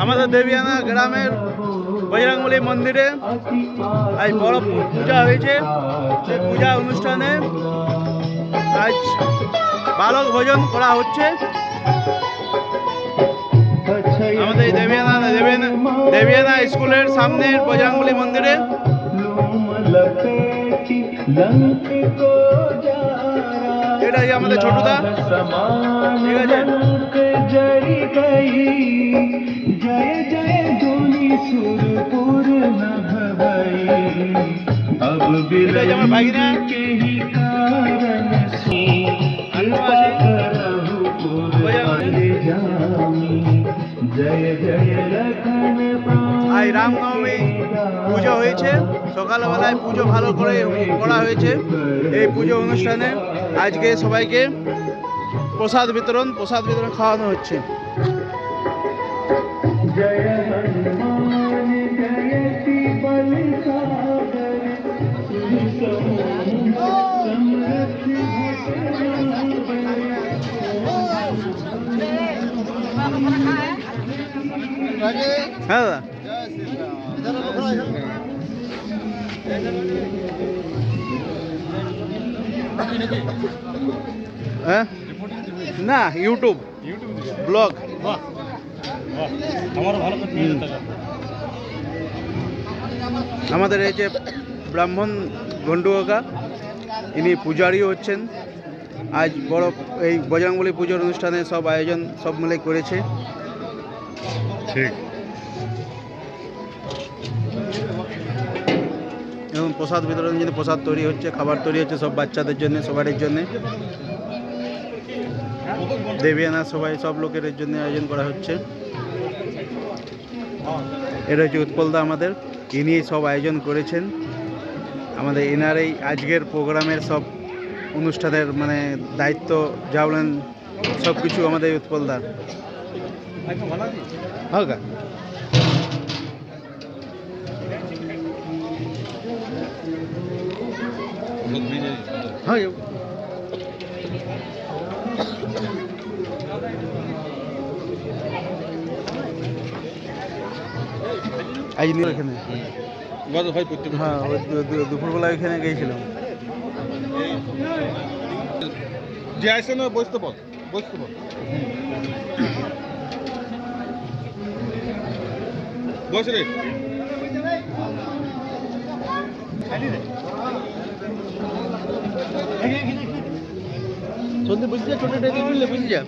আমাদের দেবিয়ানা গ্রামের বজরংবলী মন্দিরে আজ বড় পূজা হয়েছে। সেই পূজা অনুষ্ঠানে আজ বালক ভোজন করা হচ্ছে। আমাদের দেবিয়ানা দেবিয়ানা স্কুলের সামনের বজরংবলী মন্দিরে এটা যে আমাদের ছোটদা, ঠিক আছে? जरी गई जय जय धुनि सुरपुर नभ भई अब এটা যে আমার ভাগিনা के ही कारण से अन्नू আছে करहु पुर বজরংবলী। जामी जय जय लखन আজ রামনবমী পুজো হয়েছে সকালবেলায় পুজো ভালো করে করা হয়েছে এই পুজো অনুষ্ঠানে আজকে সবাইকে প্রসাদ বিতরণ প্রসাদ বিতরণ খাওয়ানো হচ্ছে হ্যাঁ দাদা হ্যাঁ না ইউটিউব ব্লগ ভালো যেতে হবে। আমাদের এই যে ব্রাহ্মণ কাকা ইনি পূজারিও হচ্ছেন। আজ বড় এই বজরংবলী পুজোর অনুষ্ঠানে সব আয়োজন সব মিলে করেছে। ঠিক। এবং প্রসাদ বিতরণের জন্য প্রসাদ তৈরি হচ্ছে খাবার তৈরি হচ্ছে সব বাচ্চাদের জন্য সবারই জন্য। দেবিয়ানা সবাই সব লোকের এর জন্য আয়োজন করা হচ্ছে। এটা হচ্ছে উৎপলদা আমাদের। ইনি সব আয়োজন করেছেন। আমাদের এনার এই আজকের প্রোগ্রামের সব অনুষ্ঠানের মানে দায়িত্ব যা বলেন সব কিছু আমাদের উৎপলদার। হ্যাঁ হ্যাঁ আজ এখানে। হ্যাঁ দুপুরবেলা এখানে গিয়েছিলাম। যে আসছে না বসতে বল বসতে বস রে। সন্ধে বুঝছি ছোট টেবিল খুললে বুঝছি যা